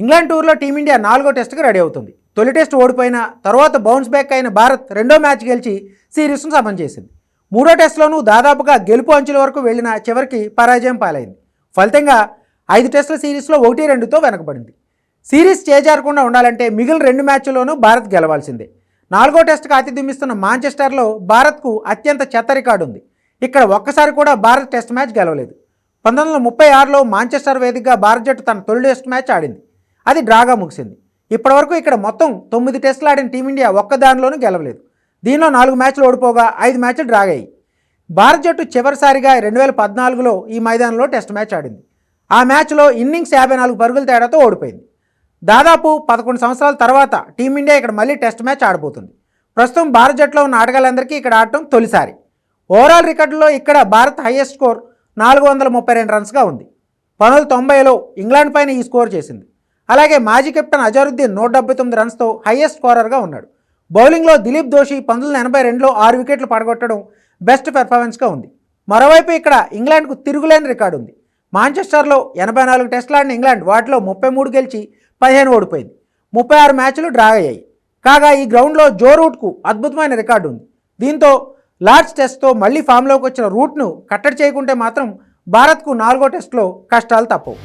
England టూర్లో team India నాలుగో టెస్ట్కి రెడీ అవుతుంది. తొలి టెస్ట్ ఓడిపోయిన తర్వాత బౌన్స్ బ్యాక్ అయిన భారత్ రెండో మ్యాచ్ గెలిచి సిరీస్ను సమం చేసింది. మూడో టెస్ట్లోనూ దాదాపుగా గెలుపు అంచుల వరకు వెళ్ళిన చివరికి పరాజయం పాలైంది. ఫలితంగా ఐదు టెస్టుల సిరీస్లో ఒకటి రెండుతో వెనకబడింది. సిరీస్ చేజారకుండా ఉండాలంటే మిగిలిన రెండు మ్యాచ్ల్లోనూ భారత్ గెలవాల్సిందే. నాలుగో టెస్టుకు ఆతిథ్యమిస్తున్న మాంచెస్టర్లో భారత్కు అత్యంత చెత్త రికార్డు ఉంది. ఇక్కడ ఒక్కసారి కూడా భారత్ టెస్ట్ మ్యాచ్ గెలవలేదు. పంతొమ్మిది వందల ముప్పై ఆరులో మాంచెస్టర్ వేదికగా భారత జట్టు తన తొలి టెస్ట్ మ్యాచ్ ఆడింది. అది డ్రాగా ముగిసింది. ఇప్పటివరకు ఇక్కడ మొత్తం తొమ్మిది టెస్టులు ఆడిన టీమిండియా ఒక్క దానిలోనూ గెలవలేదు. దీనిలో నాలుగు మ్యాచ్లు ఓడిపోగా ఐదు మ్యాచ్లు డ్రాగాయి భారత జట్టు చివరిసారిగా రెండు వేల పద్నాలుగులో ఈ మైదానంలో టెస్ట్ మ్యాచ్ ఆడింది. ఆ మ్యాచ్లో ఇన్నింగ్స్ యాభై నాలుగు పరుగుల తేడాతో ఓడిపోయింది. దాదాపు పదకొండు సంవత్సరాల తర్వాత టీమిండియా ఇక్కడ మళ్ళీ టెస్ట్ మ్యాచ్ ఆడబోతుంది. ప్రస్తుతం భారత జట్టులో ఉన్న ఆటగాళ్ళందరికీ ఇక్కడ ఆడటం తొలిసారి. ఓవరాల్ రికార్డులో ఇక్కడ భారత్ హైయెస్ట్ స్కోర్ నాలుగు వందల ముప్పై రెండు రన్స్గా ఉంది. పంతొమ్మిది తొంభైలో ఇంగ్లాండ్ పైన ఈ స్కోర్ చేసింది. అలాగే మాజీ కెప్టెన్ అజరుద్దీన్ నూట డెబ్బై తొమ్మిది రన్స్తో హైయెస్ట్ స్కోరర్గా ఉన్నాడు. బౌలింగ్లో దిలీప్ దోషి పంతొమ్మిది వందల ఎనభై రెండులో ఆరు వికెట్లు పడగొట్టడం బెస్ట్ పెర్ఫార్మెన్స్గా ఉంది. మరోవైపు ఇక్కడ ఇంగ్లాండ్కు తిరుగులేని రికార్డు ఉంది. మాంచెస్టర్లో ఎనభై నాలుగు టెస్టులు ఆడిన ఇంగ్లాండ్ వాటిలో ముప్పై మూడు గెలిచి పదిహేను ఓడిపోయింది. ముప్పై ఆరు మ్యాచ్లు డ్రా అయ్యాయి. కాగా ఈ గ్రౌండ్లో జో రూట్కు అద్భుతమైన రికార్డు ఉంది. దీంతో లార్జ్ టెస్ట్తో మళ్ళీ ఫామ్లోకి వచ్చిన రూట్ను కట్టడి చేయకుంటే మాత్రం భారత్కు నాలుగో టెస్ట్లో కష్టాలు తప్పవు.